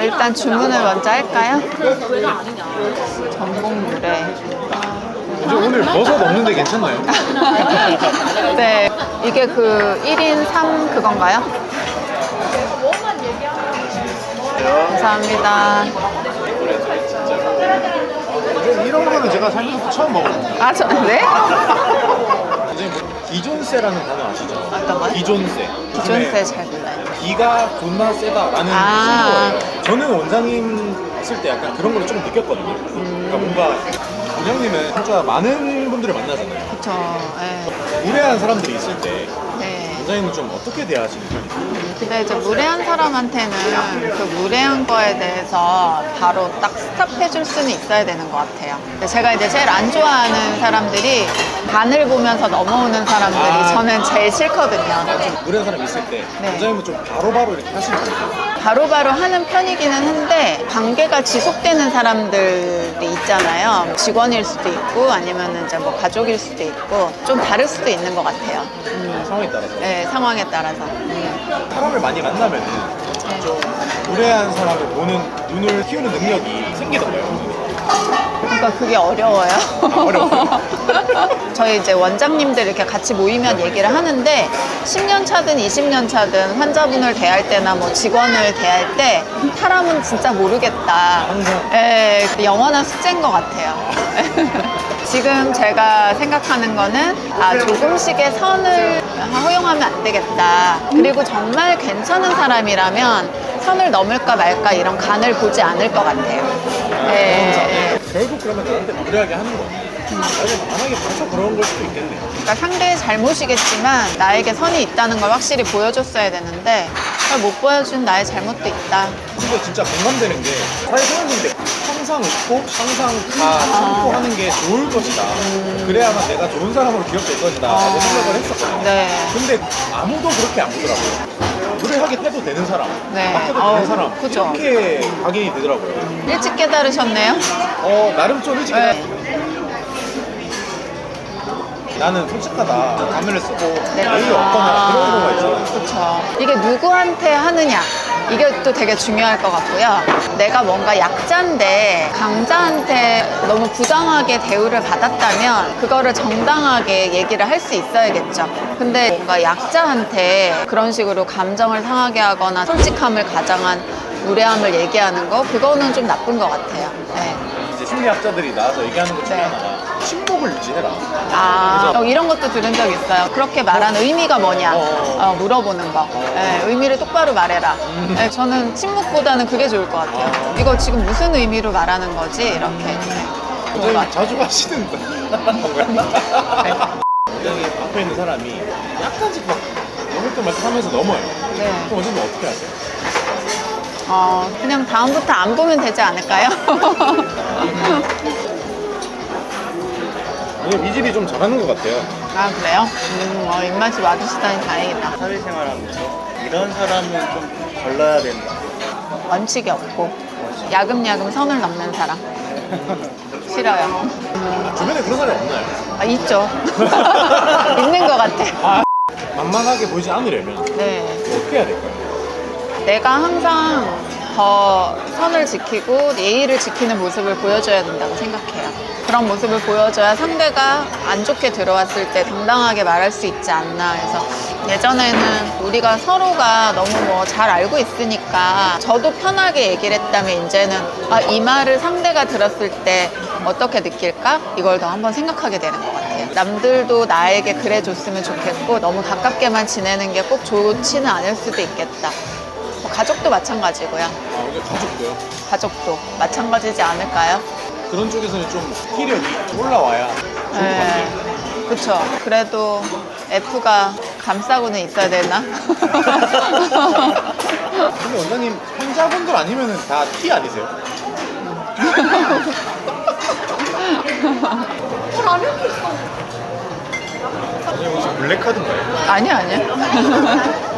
일단 주문을 먼저 할까요? 전복 물회. 이제 오늘 버섯 없는데 괜찮나요? 네, 이게 그 1인 3 그건가요? 감사합니다. 이런 거는 제가 살면서 처음 먹어요. 아, 저, 네? 이제 뭐 기존세라는 단어 아시죠? 어떤 거요? 기존세. 기존세 잘 몰라요. 기가 존나 세다라는 아. 거예요. 저는 원장님 쓸 때 약간 그런 걸 조금 느꼈거든요. 그러니까 뭔가 원장님은 진짜 많은 분들을 만나잖아요. 그쵸, 예. 무례한 사람들이 있을 때 네. 원장님은 좀 어떻게 대하시는 편이세요? 근데 이제 무례한 사람한테는 그 무례한 거에 대해서 바로 딱 스탑해줄 수는 있어야 되는 것 같아요. 근데 제가 이제 제일 안 좋아하는 사람들이 간을 보면서 넘어오는 사람들이 아. 저는 제일 싫거든요. 무례한 사람 있을 때 네. 원장님은 좀 바로바로 이렇게 하시는 편이세요? 바로바로 하는 편이기는 한데 관계가 지속되는 사람들이 있잖아요. 직원일 수도 있고 아니면 이제 뭐 가족일 수도 있고 좀 다를 수도 있는 것 같아요. 음, 상황에 따라서. 네, 상황에 따라서. 음. 사람을 많이 만나면 네. 좀 무례한 사람을 보는 눈을 키우는 능력이 생기던가요? 그러니까 그게 어려워요. 어려워요? 저희 이제 원장님들 이렇게 같이 모이면 얘기를 하는데 10년 차든 20년 차든 환자분을 대할 때나 뭐 직원을 대할 때 사람은 진짜 모르겠다. 항상. 예, 영원한 숙제인 것 같아요. 지금 제가 생각하는 거는 아, 조금씩의 선을 허용하면 안 되겠다. 그리고 정말 괜찮은 사람이라면 선을 넘을까 말까 이런 간을 보지 않을 것 같아요. 예, 예. 결국 그러면 나한테 무례하게 하는 거예요. 나중에 만약에 봐서 그런 걸 수도 있겠네. 그러니까 상대의 잘못이겠지만 나에게 선이 있다는 걸 확실히 보여줬어야 되는데 그 걸 못 보여준 나의 잘못도 있다. 근데 진짜 공감되는 게 사회생활인데 항상 웃고 항상 다 참고 하는 게 좋을 것이다. 그래야만 내가 좋은 사람으로 기억될 것이다. 라고 생각을 했었거든요. 네. 근데 아무도 그렇게 안 보더라고요. 무례하게 해도 되는 사람, 네. 막 해도 되는 사람 그죠. 이렇게 각인이 되더라고요. 일찍 깨달으셨네요. 어 나름 좀 일찍 네. 나는 솔직하다 가면을 쓰고 네. 여유 없거나 그런 경우가 있잖아요. 그렇죠. 이게 누구한테 하느냐 이게 또 되게 중요할 것 같고요. 내가 뭔가 약자인데 강자한테 너무 부당하게 대우를 받았다면 그거를 정당하게 얘기를 할 수 있어야겠죠. 근데 뭔가 약자한테 그런 식으로 감정을 상하게 하거나 솔직함을 가장한 무례함을 얘기하는 거 그거는 좀 나쁜 것 같아요. 네. 이제 심리학자들이 나와서 얘기하는 것 중에 네. 하나가 침묵을 유지해라. 아, 어, 이런 것도 들은 적 있어요. 그렇게 말한 의미가 뭐냐, 어, 어. 어, 물어보는 거. 예, 의미를 똑바로 말해라. 음. 예, 저는 침묵보다는 그게 좋을 것 같아요. 어. 이거 지금 무슨 의미로 말하는 거지? 이렇게. 원장님 뭔가- 자주 하시는 건가요? 원장님 앞에 있는 사람이 약간씩 막 넘을 때 말씀하면서 넘어요. 네. 그럼 원장님 어떻게 하세요? 어, 그냥 다음부터 안 보면 되지 않을까요? 오늘 미집이 좀 잘하는 것 같아요. 아, 그래요? 음, 어, 입맛이 맞으시다니 다행이다. 사회 생활하면서 이런 사람은 좀 걸러야 된다. 원칙이 없고, 야금야금 선을 넘는 사람. 싫어요. 주변에 그런 사람이 없나요? 아, 있죠. 있는 것 같아. 아, 만만하게 보이지 않으려면 네. 어떻게 해야 될까요? 내가 항상 더 선을 지키고 예의를 지키는 모습을 보여줘야 된다고 생각해요. 그런 모습을 보여줘야 상대가 안 좋게 들어왔을 때 당당하게 말할 수 있지 않나. 그래서 예전에는 우리가 서로가 너무 뭐 잘 알고 있으니까 저도 편하게 얘기를 했다면 이제는 아, 이 말을 상대가 들었을 때 어떻게 느낄까? 이걸 더 한번 생각하게 되는 것 같아요. 남들도 나에게 그래 줬으면 좋겠고 너무 가깝게만 지내는 게 꼭 좋지는 않을 수도 있겠다. 뭐 가족도 마찬가지고요. 아, 오늘 가족도요. 가족도 마찬가지지 않을까요? 그런 쪽에서는 좀 기력이 올라와야 좋은 것 같아요. 그쵸. 그래도 F가 감싸고는 있어야 되나? 근데 원장님 환자분들 아니면은 다 T 아니세요? 원장님 혹시 블랙카드인가요? 아니야, 아니야.